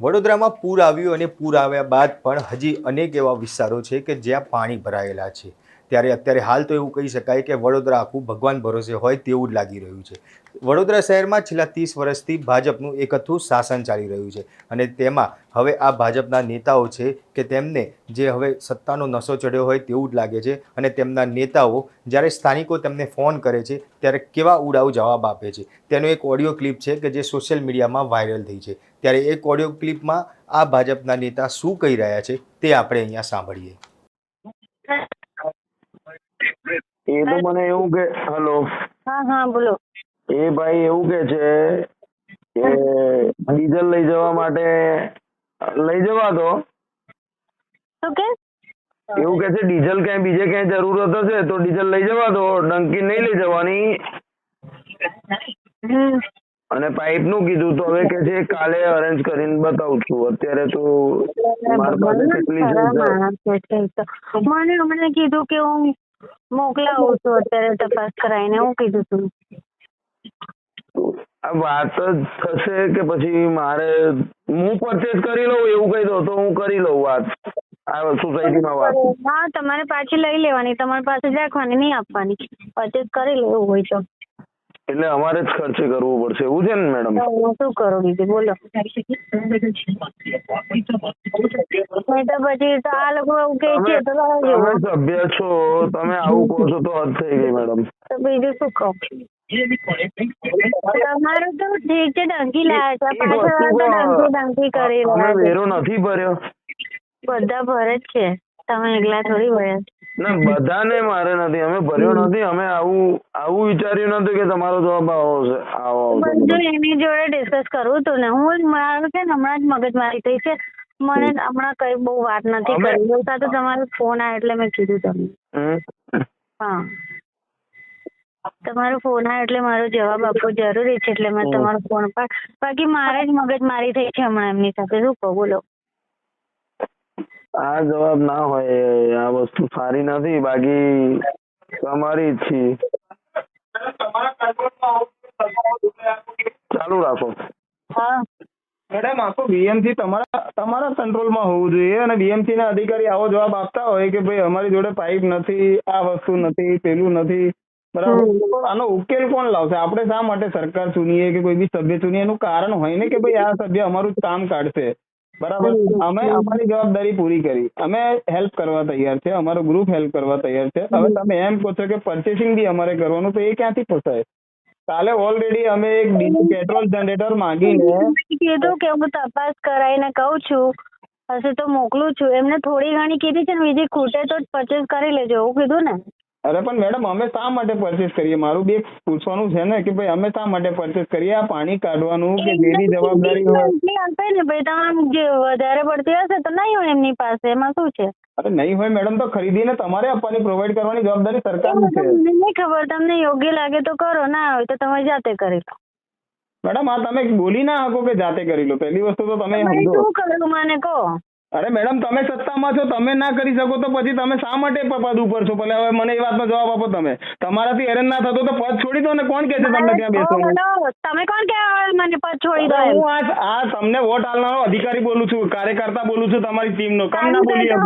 વડોદરામાં પૂર આવ્યું અને પૂર આવ્યા બાદ પણ હજી અનેક એવા વિસ્તારો છે કે જ્યાં પાણી ભરાયેલા છે. ત્યારે અત્યારે હાલ તો એવું કહી શકાય કે વડોદરા આખું ભગવાન ભરોસે હોય તેવું જ લાગી રહ્યું છે. વડોદરા શહેરમાં છેલ્લા ત્રીસ વર્ષથી ભાજપનું એકથું શાસન ચાલી રહ્યું છે અને તેમાં હવે આ ભાજપના નેતાઓ છે કે તેમને જે હવે સત્તાનો નશો ચડ્યો હોય તેવું જ લાગે છે અને તેમના નેતાઓ જ્યારે સ્થાનિકો તેમને ફોન કરે છે ત્યારે કેવા ઉડાવ જવાબ આપે છે. તેનો એક ઓડિયો ક્લિપ છે કે જે સોશિયલ મીડિયામાં વાયરલ થઈ છે. ત્યારે એક ઓડિયો ક્લિપમાં આ ભાજપના નેતા શું કહી રહ્યા છે તે આપણે અહીંયા સાંભળીએ. એ તો મને એવું કે હેલો. હા હા બોલો. એ ભાઈ એવું કે છે કે ડીઝલ લઈ જવા માટે લઈ જવા દો. શું કે? એવું કે છે ડીઝલ ક્યાંય બીજે ક્યાંય જરૂરત હશે તો ડીઝલ લઈ જવા દો ડંકી નહીં લઈ જવાની. અને પાઇપનું કીધું તો હવે કે છે કાલે અરેન્જ કરીને બતાવું છું. અત્યારે તો મારી પાસે કેટલી. મને હમણાં કીધું કે હું મોકલાવું છું અત્યારે તપાસ કરાવીને હું કીધું તું. વાત જ થશે કે પછી મારે હું પરચેસ કરી લઉં એવું કહી દો તો હું કરી લઉં વાત. આ સોસાયટીમાં વાત. હા તમારે પાછી લઈ લેવાની તમારી પાસે જ રાખવાની નહીં આપવાની. પરચેસ કરી લેવું હોય તો. એટલે અમારે જ ખર્ચે કરવું પડશે એવું છે ને મેડમ? શું કરો બીજું બોલો. નહીં તો પછી તો આ લોકો એવું કહે છે તો તમે સભ્ય છો તમે આવું કહો છો તો હદ થઈ ગઈ મેડમ. તો બીજું શું કહું? તમારું તો ઠીક છે ડંકી લાયા છે. પાછળ તો ડંકી ડંકી કરી રહ્યા છે. વેરો નથી ભર્યો. બધા ભરે જ છે. તમે એકલા થોડી ભર્યા ના બધાને મારે નથી. અમે ભર્યો નથી. અમે આવું આવું વિચાર્યું નતું કે તમારો જવાબ આવો છે આવો બધું એની જોડે ડિસ્કસ કરવું હતું ને હું જ મારું છે ને હમણાં જ મગજમારી થઈ છે. મને હમણાં કઈ બહુ વાત નથી કરી. એવું સાથે તમારો ફોન આવ્યો એટલે મેં કીધું તમને. હા. તમારો ફોન આવ્યો એટલે મારો જવાબ આપવો જરૂરી છે એટલે મેં તમારો ફોન પર બાકી મારે જ મગજ મારી થઈ છે હમણાં એમની સાથે. શું કહું બોલો. આ જવાબ ના હોય આ વસ્તુ સારી નથી બાકી તમારી જ છે. ચાલુ રાખો. હા. મેડમ આખું બીએમસી તમારા તમારા કંટ્રોલમાં હોવું જોઈએ અને બીએમસી ના અધિકારી આવો જવાબ આપતા હોય કે ભાઈ અમારી જોડે પાઇપ નથી આ વસ્તુ નથી પેલું નથી. બરાબર? આનો ઉકેલ કોણ લાવશે? આપણે શા માટે સરકાર ચૂનીએ કે કોઈ બી સભ્ય ચૂનીએ? એનું કારણ હોય ને કે ભાઈ આ સભ્ય અમારું જ કામ કાઢશે. બરાબર? અમે અમારી જવાબદારી પૂરી કરી. અમે હેલ્પ કરવા તૈયાર છે. અમારો ગ્રુપ હેલ્પ કરવા તૈયાર છે. હવે તમે એમ કહો છો કે પરચેસિંગ બી અમારે કરવાનું તો એ ક્યાંથી પોસાય કાલે ઓલરેડી અમે એક પેટ્રોલ જનરેટર માંગીને કીધું કે હું તપાસ કરાવીને કહું છું. હશે તો મોકલું છું. એમને થોડી ઘણી કીધી છે ને બીજી ખૂટે તો પરચેસ કરી લેજો એવું કીધું ને. અરે પણ મેડમ અમે શા માટે પરચેસ કરીએ? મારું બી એક પૂછવાનું છે ને કે ભાઈ અમે શા માટે પરચેસ કરીએ? આ પાણી કાઢવાનું કે જેની જવાબદારી હોય? એટલી આપે ને ભાઈ તમારે જે વધારે પડતી હશે તો નહીં હોય એમની પાસે. એમાં શું છે? અરે નહીં હોય મેડમ તો ખરીદીને તમારે આપવાની પ્રોવાઈડ કરવાની જવાબદારી સરકારની છે. નહીં ખબર તમને યોગ્ય લાગે તો કરો ના હોય તો તમે જાતે કરી લો. મેડમ આ તમે બોલી ના શકો કે જાતે કરી લો. પહેલી વસ્તુ તો તમે સમજો. શું કરવું મને કહો? અરે મેડમ તમે સત્તામાં છો તમે ના કરી શકો તો પછી તમે શા માટે પદ ઉપર છો? ભલે હવે મને એ વાતનો જવાબ આપો તમે. તમારાથી હેરાન ના થતો તો પદ છોડી દો ને કોણ કે છે તમને ત્યાં બેસવાનું? તમે કોણ કે મને પદ છોડી દો હું આ આ તમને વોટ આલનારો અધિકારી બોલું છું કાર્યકર્તા બોલું છું તમારી ટીમનો. કામ ના બોલી ને,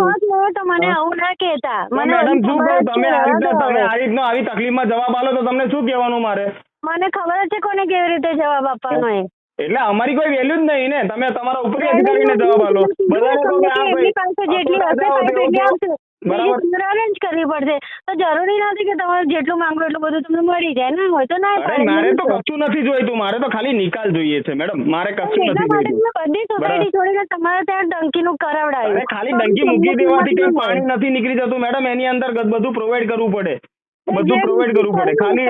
તો મને આવું ના કહેતા. મને મેડમ શું કહું? તમે આ રીતના તમે આ રીતનો આવી તકલીફમાં જવાબ આલો તો તમને શું કહેવાનું મારે? મને ખબર જ છે કોને કેવી રીતે જવાબ આપવાનો એ એટલે અમારી કોઈ વેલ્યુ જ નહીં ને. તમે તમારા ઉપર અધિકારીને જવાબ આપો. બધાને કહો કે આ એમની પાસે જેટલી હશે એટલી આવશે. બરાબર. બીજી કરવી પડશે. તો જરૂરી નથી કે તમારે જેટલું માંગો એટલું બધું તમને મળી જાય. ના હોય તો ના અરે મારે તો કશું નથી જોઈતું. મારે તો ખાલી નિકાલ જોઈએ છે મેડમ. મારે કશું નથી જોઈતું. બધી સોસાયટી છોડીને તમારે ત્યાં ડંકીનું કરાવડાવ્યું અરે ખાલી ડંકી મૂકી દેવાથી કઈ પાણી નથી નીકળી જતું. મેડમ એની અંદર બધું પ્રોવાઈડ કરવું પડે. બધું પ્રોવાઈડ કરવું પડે. ખાલી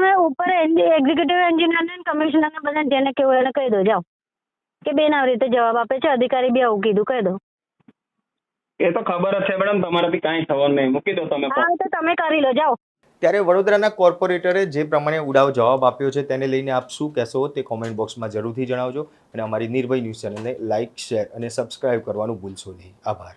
તમે ઉપર એક્ઝિક્યુટિવ એન્જિનિયર ને કમિશનર ને બધા જેને કેવું એને કહી દો જાઓ. કે બેન આવી રીતે જવાબ આપે છે અધિકારી બી આવું કીધું કહી દો. એ તો ખબર જ છે મેડમ તમારાથી કાંઈ થવાનું નહીં. મૂકી દો તમે હા તો તમે કરી લો જાઓ. ત્યારે વડોદરાના કોર્પોરેટરે જે પ્રમાણે ઉડાવ જવાબ આપ્યો છે તેને લઈને આપ શું કહેશો તે કોમેન્ટ બોક્સમાં જરૂરથી જણાવજો. અને અમારી નિર્ભય ન્યૂઝ ચેનલને લાઇક શેર અને સબસ્ક્રાઇબ કરવાનું ભૂલશો નહીં. આભાર.